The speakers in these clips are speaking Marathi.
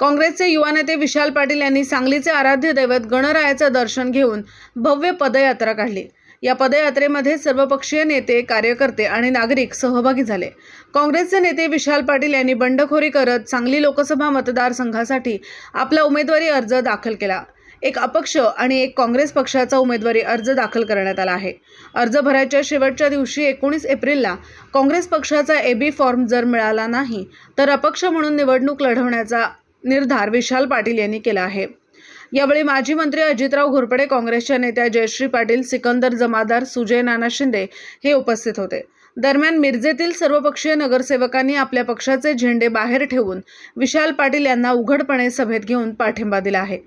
काँग्रेसचे युवा नेते विशाल पाटील यांनी सांगलीचे आराध्य दैवत गणरायाचं दर्शन घेऊन भव्य पदयात्रा काढली. या पदयात्रेमध्ये सर्वपक्षीय नेते कार्यकर्ते आणि नागरिक सहभागी झाले. काँग्रेसचे नेते विशाल पाटील यांनी बंडखोरी करत सांगली लोकसभा मतदारसंघासाठी आपला उमेदवारी अर्ज दाखल केला. एक अपक्ष आणि एक काँग्रेस पक्षाचा उमेदवारी अर्ज दाखल करण्यात आला आहे. अर्ज भरायच्या शेवटच्या दिवशी एकोणीस एप्रिलला काँग्रेस पक्षाचा एबी फॉर्म जर मिळाला नाही तर अपक्ष म्हणून निवडणूक लढवण्याचा निर्धार विशाल पाटील यांनी केला आहे. यावेळी माजी मंत्री अजितराव घोरपडे काँग्रेसच्या नेत्या जयश्री पाटील सिकंदर जमादार सुजय नाना शिंदे हे उपस्थित होते. दरम्यान मिरजेतील सर्वपक्षीय नगरसेवकांनी आपल्या पक्षाचे झेंडे बाहेर ठेवून विशाल पाटील यांना उघडपणे सभेत घेऊन पाठिंबा दिला आहे.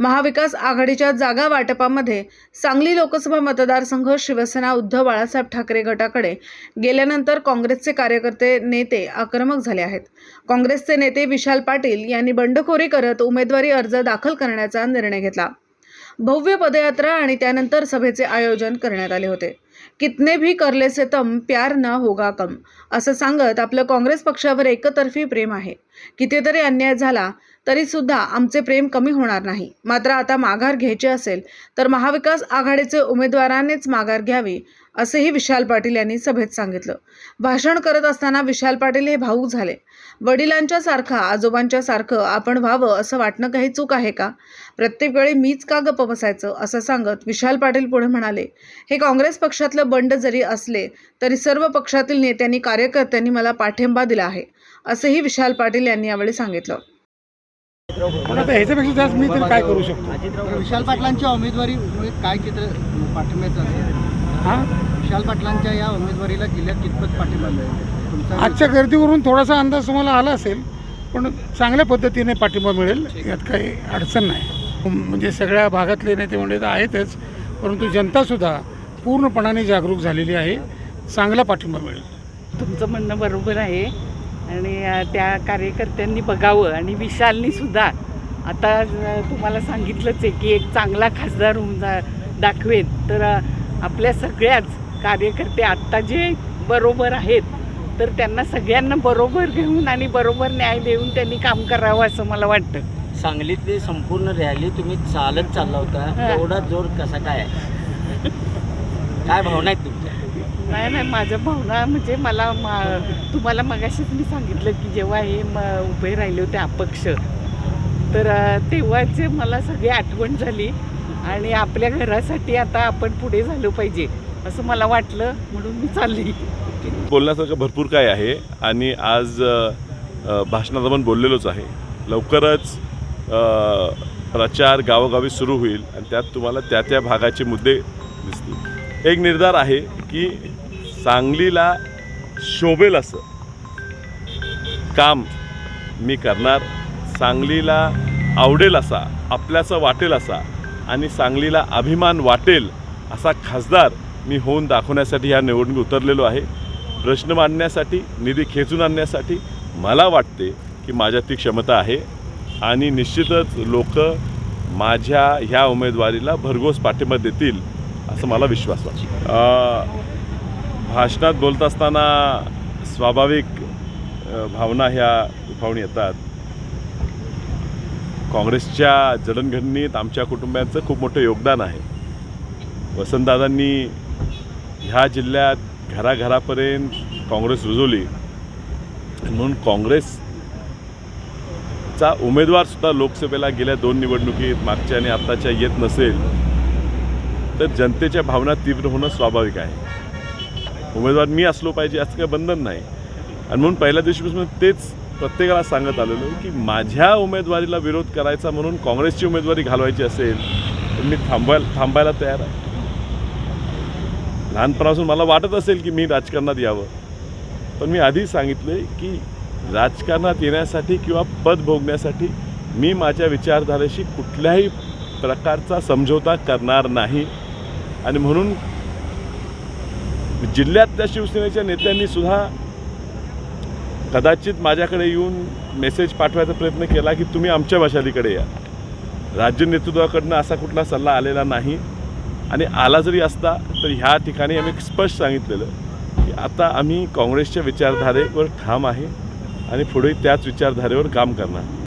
महाविकास आघाडीच्या जागा वाटपामध्ये सांगली लोकसभा मतदारसंघ शिवसेना उद्धव बाळासाहेब ठाकरे गटाकडे गेल्यानंतर काँग्रेसचे कार्यकर्ते नेते आक्रमक झाले आहेत. काँग्रेसचे नेते विशाल पाटील यांनी बंडखोरी करत उमेदवारी अर्ज दाखल करण्याचा निर्णय घेतला. भव्य पदयात्रा आणि त्यानंतर सभेचे आयोजन करण्यात आले होते. कितने भी करले से तम प्यार न होगा कम असं सांगत आपलं काँग्रेस पक्षावर एकतर्फी प्रेम आहे. कितीतरी अन्याय झाला तरी सुद्धा आमचे प्रेम कमी होणार नाही. मात्र आता माघार घ्यायची असेल तर महाविकास आघाडीचे उमेदवारानेच माघार घ्यावी असेही विशाल पाटील यांनी सभेत सांगितलं. भाषण करत असताना विशाल पाटील हे भाऊक झाले. वडिलांच्या सारखा आजोबांच्या सारखं आपण व्हावं असं वाटणं काही चूक आहे का? प्रत्येक वेळी मीच का गप्प बसायचं असं सांगत विशाल पाटील पुढे म्हणाले हे काँग्रेस पक्षातलं बंड जरी असले तरी सर्व पक्षातील नेत्यांनी कार्यकर्त्यांनी मला पाठिंबा दिला आहे असंही विशाल पाटील यांनी यावेळी सांगितलं. पण आता ह्याच्यापेक्षा जास्त मी तरी काय करू शकतो? विशाल पाटलांच्या उमेदवारीमुळे काय चित्र पाठिंब्याचं हां? विशाल पाटलांच्या या उमेदवारीला जिल्ह्यात कितपत पाठिंबा मिळेल? तुमचा आजच्या गर्दीवरून थोडासा अंदाज तुम्हाला आला असेल पण चांगल्या पद्धतीने पाठिंबा मिळेल यात काही अडचण नाही. म्हणजे सगळ्या भागातले नेते म्हणजे तर आहेतच परंतु जनतासुद्धा पूर्णपणाने जागरूक झालेली आहे चांगला पाठिंबा मिळेल. तुमचं म्हणणं बरोबर आहे आणि त्या कार्यकर्त्यांनी बघावं आणि विशालनी सुद्धा. आता तुम्हाला सांगितलंच आहे की एक चांगला खासदार होऊन जा दाखवेल. तर आपल्या सगळ्याच कार्यकर्ते आत्ता जे बरोबर आहेत तर त्यांना सगळ्यांना बरोबर घेऊन आणि बरोबर न्याय देऊन त्यांनी काम करावं असं मला वाटतं सांगलीतली संपूर्ण रॅली तुम्ही चालत चालला होता. एवढा जोर कसा काय आहे? काय भावना आहेत तुमच्या नाही नाही माझ्या भावना म्हणजे मला मा तुम्हाला मगाशीच मी सांगितलं की जेव्हा हे म उभे राहिले होते अपक्ष तर तेव्हाचे मला सगळी आठवण झाली आणि आपल्या घरासाठी आता आपण पुढे झालो पाहिजे असं मला वाटलं म्हणून मी चालली. बोलण्यासारखं भरपूर काय आहे आणि आज भाषणात आपण बोललेलोच आहे. लवकरच प्रचार गावोगावी सुरू होईल आणि त्यात तुम्हाला त्या त्या भागाचे मुद्दे दिसतील. एक निर्धार आहे की सांगलीला शोभेल असं. काम मी करणार. सांगलीला आवडेल असा आपल्याचं वाटेल असा. आणि सांगलीला अभिमान वाटेल असा खासदार मी होऊन दाखवण्यासाठी ह्या निवडणूक उतरलेलो आहे. प्रश्न मांडण्यासाठी निधी खेचून आणण्यासाठी मला वाटते की माझ्यात ती क्षमता आहे आणि निश्चितच लोक माझ्या ह्या उमेदवारीला भरघोस पाठिंबा देतील असं मला विश्वास वाटतो. भाषणात बोलत असताना स्वाभाविक भावना ह्या उफावून येतात. काँग्रेसच्या जडणघडणीत आमच्या कुटुंबाचं खूप मोठं योगदान आहे. वसंतदादांनी ह्या जिल्ह्यात घराघरापर्यंत काँग्रेस रुजवली. म्हणून काँग्रेसचा उमेदवारसुद्धा लोकसभेला गेल्या दोन निवडणुकीत मागच्या आणि आत्ताच्या येत नसेल तर जनतेच्या भावना तीव्र होणं स्वाभाविक आहे. उमेदवार मी असलो पाहिजे असं काही बंधन नाही. आणि म्हणून पहिल्या दिवशीपासून तेच प्रत्येकाला सांगत आलेलो की माझ्या उमेदवारीला विरोध करायचा म्हणून काँग्रेसची उमेदवारी घालवायची असेल तर मी थांबवायला थांबायला तयार आहे. लहानपणापासून मला वाटत असेल की मी राजकारणात यावं. पण मी आधी सांगितलं की राजकारणात येण्यासाठी किंवा पद भोगण्यासाठी मी माझ्या विचारधारेशी कुठल्याही प्रकारचा समझोता करणार नाही. आणि म्हणून जिल्ह्यातल्या शिवसेनेच्या नेत्यांनी सुद्धा कदाचित माझ्याकडे येऊन मेसेज पाठवायचा प्रयत्न केला की तुम्ही आमच्या भाषालीकडे या. राज्य नेतृत्वाकडनं असा कुठला सल्ला आलेला नाही. आणि आला जरी असता तर ह्या ठिकाणी आम्ही स्पष्ट सांगितलेलं की आता आम्ही काँग्रेसच्या विचारधारेवर ठाम आहे आणि पुढे त्याच विचारधारेवर काम करणार.